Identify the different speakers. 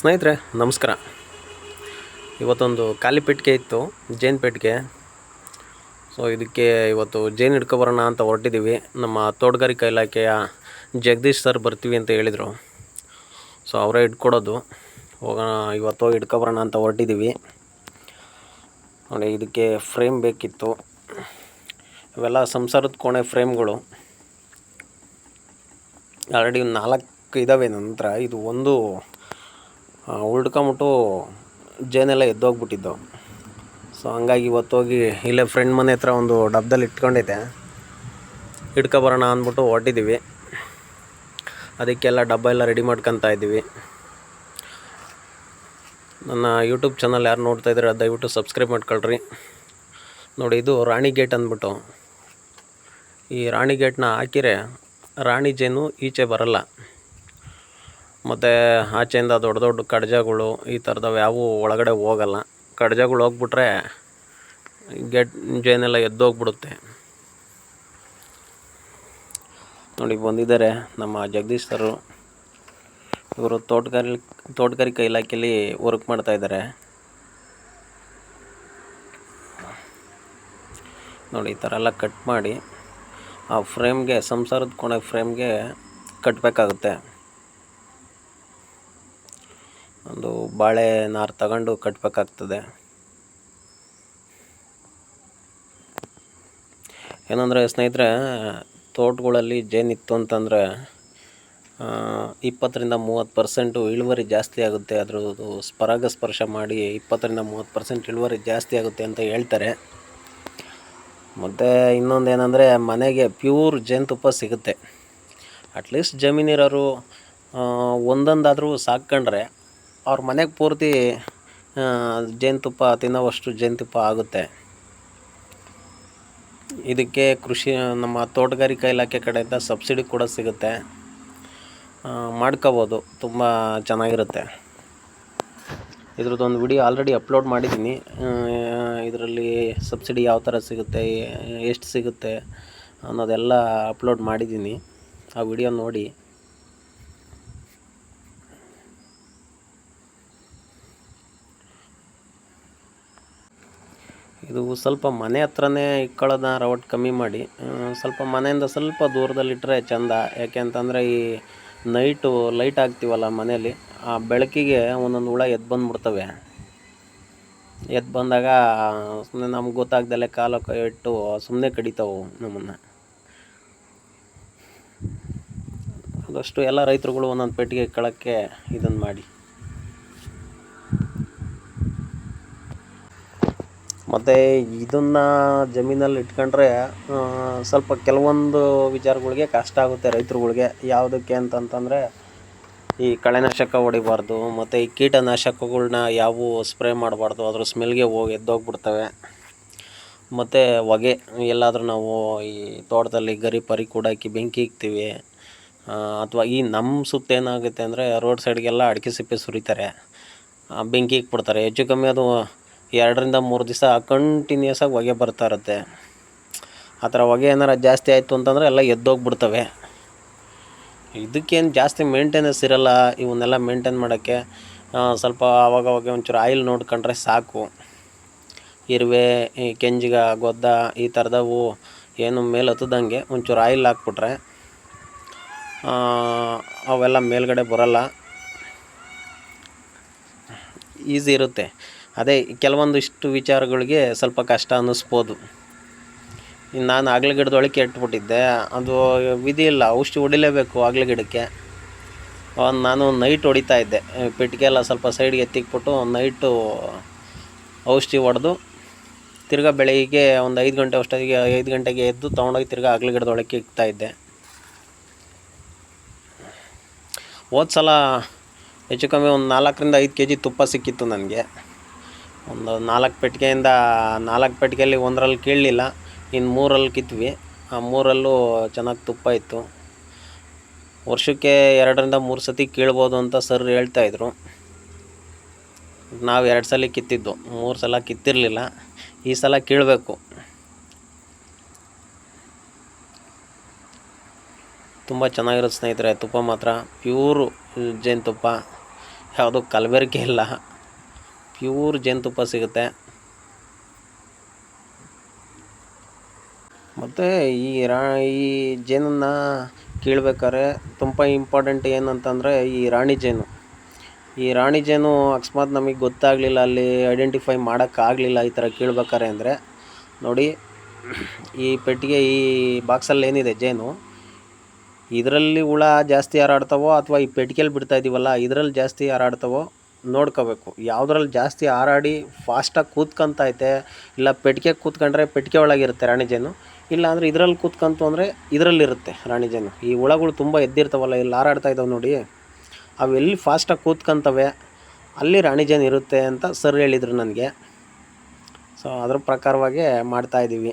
Speaker 1: ಸ್ನೇಹಿತರೆ, ನಮಸ್ಕಾರ. ಇವತ್ತೊಂದು ಖಾಲಿ ಪೆಟ್ಟಿಗೆ ಇತ್ತು, ಜೇನು ಪೆಟ್ಟಿಗೆ. ಸೊ ಇದಕ್ಕೆ ಇವತ್ತು ಜೇನು ಹಿಡ್ಕೊಬರೋಣ ಅಂತ ಹೊರಟಿದ್ದೀವಿ. ನಮ್ಮ ತೋಟಗಾರಿಕಾ ಇಲಾಖೆಯ ಜಗದೀಶ್ ಸರ್ ಬರ್ತೀವಿ ಅಂತ ಹೇಳಿದರು. ಸೊ ಅವರೇ ಇಟ್ಕೊಡೋದು ಹೋಗೋಣ, ಇವತ್ತು ಹಿಡ್ಕೊ ಹಿಡ್ಕೊಬರೋಣ ಅಂತ ಹೊರಟಿದ್ದೀವಿ. ನೋಡಿ, ಇದಕ್ಕೆ ಫ್ರೇಮ್ ಬೇಕಿತ್ತು. ಇವೆಲ್ಲ ಸಂಸಾರದ ಕೋಣೆ ಫ್ರೇಮ್ಗಳು. ಆಲ್ರೆಡಿ ನಾಲ್ಕು ಇದ್ದಾವೆ ನಂತರ ಇದು ಒಂದು ಉಳ್ಕೊಂಬಿಟ್ಟು ಜೇನೆಲ್ಲ ಎದ್ದೋಗ್ಬಿಟ್ಟಿದ್ದು ಸೊ ಹಂಗಾಗಿ ಇವತ್ತೋಗಿ ಇಲ್ಲೇ ಫ್ರೆಂಡ್ ಮನೆ ಹತ್ರ ಒಂದು ಡಬ್ಬದಲ್ಲಿ ಇಟ್ಕೊಂಡಿದ್ದೆ. ಇಟ್ಕೊಬರೋಣ ಅಂದ್ಬಿಟ್ಟು ಹೊರಟಿದ್ದೀವಿ. ಅದಕ್ಕೆಲ್ಲ ಡಬ್ಬ ಎಲ್ಲ ರೆಡಿ ಮಾಡ್ಕೊತಾ ಇದ್ದೀವಿ. ನನ್ನ ಯೂಟ್ಯೂಬ್ ಚಾನಲ್ ಯಾರು ನೋಡ್ತಾ ಇದ್ದಾರೆ, ದಯವಿಟ್ಟು ಸಬ್ಸ್ಕ್ರೈಬ್ ಮಾಡ್ಕೊಳ್ರಿ. ನೋಡಿ, ಇದು ರಾಣಿ ಗೇಟ್ ಅಂದ್ಬಿಟ್ಟು. ಈ ರಾಣಿ ಗೇಟ್ನ ಹಾಕಿರೆ ರಾಣಿ ಜೇನು ಈಚೆ ಬರಲ್ಲ. ಮತ್ತು ಆಚೆಯಿಂದ ದೊಡ್ಡ ದೊಡ್ಡ ಕಡ್ಜಗಳು ಈ ಥರದವು ಯಾವೂ ಒಳಗಡೆ ಹೋಗಲ್ಲ. ಕಡ್ಜಗಳು ಹೋಗ್ಬಿಟ್ರೆ ಗೆಟ್ ಜೇನೆಲ್ಲ ಎದ್ದೋಗ್ಬಿಡುತ್ತೆ. ನೋಡಿ ಬಂದಿದ್ದಾರೆ ನಮ್ಮ ಜಗದೀಶ್ ಸರು. ಇವರು ತೋಟಗಾರಿ ತೋಟಗಾರಿಕಾ ಇಲಾಖೆಯಲ್ಲಿ ವರ್ಕ್ ಮಾಡ್ತಾ ಇದ್ದಾರೆ. ನೋಡಿ, ಈ ಥರ ಎಲ್ಲ ಕಟ್ ಮಾಡಿ ಆ ಫ್ರೇಮ್ಗೆ ಸಂಸಾರದ ಕೋಣೆ ಫ್ರೇಮ್ಗೆ ಕಟ್ಟಬೇಕಾಗುತ್ತೆ ಒಂದು ಬಾಳೆ ನಾರು ತಗೊಂಡು ಕಟ್ಟಬೇಕಾಗ್ತದೆ ಏನಂದರೆ ಸ್ನೇಹಿತರೆ, ತೋಟಗಳಲ್ಲಿ ಜೇನಿತ್ತು ಅಂತಂದರೆ ಇಪ್ಪತ್ತರಿಂದ ಮೂವತ್ತು ಪರ್ಸೆಂಟು ಇಳುವರಿ ಜಾಸ್ತಿ ಆಗುತ್ತೆ. ಅದ್ರದ್ದು ಪರಾಗಸ್ಪರ್ಶ ಮಾಡಿ ಇಪ್ಪತ್ತರಿಂದ ಮೂವತ್ತು ಪರ್ಸೆಂಟ್ ಇಳುವರಿ ಜಾಸ್ತಿ ಆಗುತ್ತೆ ಅಂತ ಹೇಳ್ತಾರೆ. ಮತ್ತು ಇನ್ನೊಂದು ಏನಂದರೆ ಮನೆಗೆ ಪ್ಯೂರ್ ಜೇನುತುಪ್ಪ ಸಿಗುತ್ತೆ. ಅಟ್ಲೀಸ್ಟ್ ಜಮೀನಿರೋರು ಒಂದೊಂದಾದರೂ ಸಾಕ್ಕೊಂಡ್ರೆ ಅವ್ರ ಮನೆಗೆ ಪೂರ್ತಿ ಜೇನುತುಪ್ಪ ತಿನ್ನೋವಷ್ಟು ಜೇನುತುಪ್ಪ ಆಗುತ್ತೆ. ಇದಕ್ಕೆ ಕೃಷಿ, ನಮ್ಮ ತೋಟಗಾರಿಕಾ ಇಲಾಖೆ ಕಡೆಯಿಂದ ಸಬ್ಸಿಡಿ ಕೂಡ ಸಿಗುತ್ತೆ. ಮಾಡ್ಕೋಬೋದು, ತುಂಬ ಚೆನ್ನಾಗಿರುತ್ತೆ. ಇದ್ರದ್ದೊಂದು ವಿಡಿಯೋ ಆಲ್ರೆಡಿ ಅಪ್ಲೋಡ್ ಮಾಡಿದ್ದೀನಿ. ಇದರಲ್ಲಿ ಸಬ್ಸಿಡಿ ಯಾವ ಥರ ಸಿಗುತ್ತೆ ಎಷ್ಟು ಸಿಗುತ್ತೆ ಅನ್ನೋದೆಲ್ಲ ಅಪ್ಲೋಡ್ ಮಾಡಿದ್ದೀನಿ. ಆ ವಿಡಿಯೋ ನೋಡಿ. ಇದು ಸ್ವಲ್ಪ ಮನೆ ಹತ್ರನೇ ಇಕ್ಕೊಳ್ಳೋದ ರವಟ್ ಕಮ್ಮಿ ಮಾಡಿ ಸ್ವಲ್ಪ ಮನೆಯಿಂದ ಸ್ವಲ್ಪ ದೂರದಲ್ಲಿಟ್ಟರೆ ಚೆಂದ. ಯಾಕೆ ಅಂತಂದರೆ ಈ ನೈಟು ಲೈಟ್ ಹಾಕ್ತೀವಲ್ಲ ಮನೆಯಲ್ಲಿ, ಆ ಬೆಳಕಿಗೆ ಒಂದೊಂದು ಹುಳ ಎದ್ದು ಬಂದ್ಬಿಡ್ತವೆ. ಎದ್ದು ಬಂದಾಗ ಸುಮ್ಮನೆ ನಮ್ಗೆ ಗೊತ್ತಾಗ್ದಲೆ ಕಾಲು ಕೈ ಇಟ್ಟು ಸುಮ್ಮನೆ ಕಡಿತಾವು ನಮ್ಮನ್ನು. ಅದಷ್ಟು ಎಲ್ಲ ರೈತರುಗಳು ಒಂದೊಂದು ಪೆಟ್ಟಿಗೆ ಕಳಕ್ಕೆ ಇದನ್ನು ಮಾಡಿ. ಮತ್ತು ಇದನ್ನು ಜಮೀನಲ್ಲಿ ಇಟ್ಕೊಂಡ್ರೆ ಸ್ವಲ್ಪ ಕೆಲವೊಂದು ವಿಚಾರಗಳಿಗೆ ಕಷ್ಟ ಆಗುತ್ತೆ ರೈತರುಗಳಿಗೆ. ಯಾವುದಕ್ಕೆ ಅಂತಂತಂದರೆ, ಈ ಕಳೆನಾಶಕ ಹೊಡಿಬಾರ್ದು, ಮತ್ತು ಈ ಕೀಟನಾಶಕಗಳನ್ನ ಯಾವು ಸ್ಪ್ರೇ ಮಾಡಬಾರ್ದು, ಅದ್ರ ಸ್ಮೆಲ್ಗೆ ಹೋಗಿ ಎದ್ದೋಗ್ಬಿಡ್ತವೆ. ಮತ್ತು ಹೊಗೆ, ಎಲ್ಲಾದರೂ ನಾವು ಈ ತೋಟದಲ್ಲಿ ಗರಿ ಪರಿ ಕೂಡಾಕಿ ಬೆಂಕಿ ಇಕ್ತೀವಿ. ಅಥವಾ ಈ ನಮ್ಮ ಸುತ್ತ ಏನಾಗುತ್ತೆ ಅಂದರೆ, ರೋಡ್ ಸೈಡ್ಗೆಲ್ಲ ಅಡಿಕೆ ಸಿಪ್ಪೆ ಸುರಿತಾರೆ. ಬೆಂಕಿ ಇಕ್ಬಿಡ್ತಾರೆ. ಹೆಚ್ಚು ಕಮ್ಮಿ ಅದು ಎರಡರಿಂದ ಮೂರು ದಿವಸ ಕಂಟಿನ್ಯೂಸ್ ಆಗಿ ಹೊಗೆ ಬರ್ತಾ ಇರುತ್ತೆ. ಆ ಥರ ಹೊಗೆ ಏನಾರ ಜಾಸ್ತಿ ಆಯಿತು ಅಂತಂದರೆ ಎಲ್ಲ ಎದ್ದೋಗ್ಬಿಡ್ತವೆ. ಇದಕ್ಕೇನು ಜಾಸ್ತಿ ಮೇಂಟೆನೆನ್ಸ್ ಇರಲ್ಲ, ಇವನ್ನೆಲ್ಲ ಮೇಂಟೈನ್ ಮಾಡೋಕ್ಕೆ ಸ್ವಲ್ಪ ಆವಾಗ ಅವಾಗ ಒಂಚೂರು ಆಯಿಲ್ ನೋಡ್ಕೊಂಡ್ರೆ ಸಾಕು. ಇರುವೆ, ಈ ಕೆಂಜಿಗ, ಗೊದ್ದ, ಈ ಥರದವು ಏನು ಮೇಲೆ ಹತ್ತದಂಗೆ ಒಂಚೂರು ಆಯಿಲ್ ಹಾಕ್ಬಿಟ್ರೆ ಅವೆಲ್ಲ ಮೇಲ್ಗಡೆ ಬರಲ್ಲ. ಈಸಿ ಇರುತ್ತೆ. ಅದೇ ಕೆಲವೊಂದಿಷ್ಟು ವಿಚಾರಗಳಿಗೆ ಸ್ವಲ್ಪ ಕಷ್ಟ ಅನ್ನಿಸ್ಬೋದು. ನಾನು ಆಗ್ಲ ಗಿಡದೊಳಗೆ ಇಟ್ಬಿಟ್ಟಿದ್ದೆ ಅದು ವಿಧಿ ಇಲ್ಲ, ಔಷಧಿ ಹೊಡಿಲೇಬೇಕು ಆಗ್ಲ ಗಿಡಕ್ಕೆ ನಾನು ನೈಟ್ ಹೊಡಿತಾ ಇದ್ದೆ. ಪೆಟ್ಟಿಗೆ ಎಲ್ಲ ಸ್ವಲ್ಪ ಸೈಡ್ಗೆ ಎತ್ತಿಕ್ಬಿಟ್ಟು ನೈಟು ಔಷಧಿ ಹೊಡೆದು ತಿರ್ಗಾ ಬೆಳಗ್ಗೆ ಒಂದು ಐದು ಗಂಟೆ ಅಷ್ಟೊತ್ತಿಗೆ ಐದು ಗಂಟೆಗೆ ಎದ್ದು ತೊಗೊಂಡೋಗಿ ತಿರ್ಗಾ ಆಗ್ಲ ಗಿಡದೊಳಗೆ ಇಕ್ತಾ ಇದ್ದೆ. ಸಲ ಹೆಚ್ಚು ಕಮ್ಮಿ ಒಂದು ನಾಲ್ಕರಿಂದ ಐದು ಕೆ ಜಿ ತುಪ್ಪ ಸಿಕ್ಕಿತ್ತು ನನಗೆ. ಒಂದು ನಾಲ್ಕು ಪೆಟ್ಟಿಗೆಯಿಂದ ನಾಲ್ಕು ಪೆಟ್ಟಿಗೆಯಲ್ಲಿ ಒಂದರಲ್ಲಿ ಕೀಳಲಿಲ್ಲ, ಇನ್ನು ಮೂರಲ್ಲಿ ಕಿತ್ವಿ. ಆ ಮೂರಲ್ಲೂ ಚೆನ್ನಾಗಿ ತುಪ್ಪ ಇತ್ತು. ವರ್ಷಕ್ಕೆ ಎರಡರಿಂದ ಮೂರು ಸತಿ ಕೀಳ್ಬೋದು ಅಂತ ಸರ್ ಹೇಳ್ತಾಯಿದ್ರು ನಾವು ಎರಡು ಸಲ ಕಿತ್ತಿದ್ದು, ಮೂರು ಸಲ ಕಿತ್ತಿರಲಿಲ್ಲ. ಈ ಸಲ ಕೀಳಬೇಕು. ತುಂಬ ಚೆನ್ನಾಗಿರೋದು ಸ್ನೇಹಿತರೆ, ತುಪ್ಪ ಮಾತ್ರ. ಪ್ಯೂರು ಜೇನುತುಪ್ಪ ಯಾವುದೂ ಕಲಬೆರಕೆ ಇಲ್ಲ. ಪ್ಯೂರ್ ಜೇನುತುಪ್ಪ ಸಿಗುತ್ತೆ. ಮತ್ತು ಈ ರಾ, ಈ ಜೇನನ್ನು ಕೀಳ್ಬೇಕಾದ್ರೆ ತುಂಬ ಇಂಪಾರ್ಟೆಂಟ್ ಏನಂತಂದರೆ ಈ ರಾಣಿ ಜೇನು. ಈ ರಾಣಿ ಜೇನು ಅಕಸ್ಮಾತ್ ನಮಗೆ ಗೊತ್ತಾಗಲಿಲ್ಲ, ಅಲ್ಲಿ ಐಡೆಂಟಿಫೈ ಮಾಡೋಕ್ಕಾಗಲಿಲ್ಲ ಈ ಥರ ಕೀಳ್ಬೇಕಾರೆ ಅಂದರೆ. ನೋಡಿ, ಈ ಪೆಟ್ಟಿಗೆ ಈ ಬಾಕ್ಸಲ್ಲಿ ಏನಿದೆ ಜೇನು? ಇದರಲ್ಲಿ ಹುಳ ಜಾಸ್ತಿ ಹಾರಾಡ್ತವೋ ಅಥವಾ ಈ ಪೆಟ್ಟಿಗೆಯಲ್ಲಿ ಬಿಡ್ತಾ ಇದ್ದೀವಲ್ಲ ಇದರಲ್ಲಿ ಜಾಸ್ತಿ ಹಾರಾಡ್ತವೋ ನೋಡ್ಕೋಬೇಕು. ಯಾವುದ್ರಲ್ಲಿ ಜಾಸ್ತಿ ಹಾರಾಡಿ ಫಾಸ್ಟಾಗಿ ಕೂತ್ಕೊಂತೈತೆ, ಇಲ್ಲ ಪೆಟ್ಟಿಗೆ ಕೂತ್ಕೊಂಡ್ರೆ ಪೆಟ್ಟಿಗೆ ಒಳಗಿರುತ್ತೆ ರಾಣಿ ಜೇನು, ಇಲ್ಲ ಅಂದರೆ ಇದರಲ್ಲಿ ಕೂತ್ಕಂತು ಅಂದರೆ ಇದರಲ್ಲಿರುತ್ತೆ ರಾಣಿ ಜೇನು. ಈ ಹುಳಗಳು ತುಂಬ ಎದ್ದಿರ್ತಾವಲ್ಲ ಇಲ್ಲಿ ಹಾರಾಡ್ತಾ ಇದ್ದಾವೆ ನೋಡಿ. ಅವು ಎಲ್ಲಿ ಫಾಸ್ಟಾಗಿ ಕೂತ್ಕೊಂತವೆ, ಅಲ್ಲಿ ರಾಣಿ ಜೇನು ಇರುತ್ತೆ ಅಂತ ಸರ್ ಹೇಳಿದರು ನನಗೆ. ಸೊ ಅದ್ರ ಪ್ರಕಾರವಾಗೇ ಮಾಡ್ತಾಯಿದ್ದೀವಿ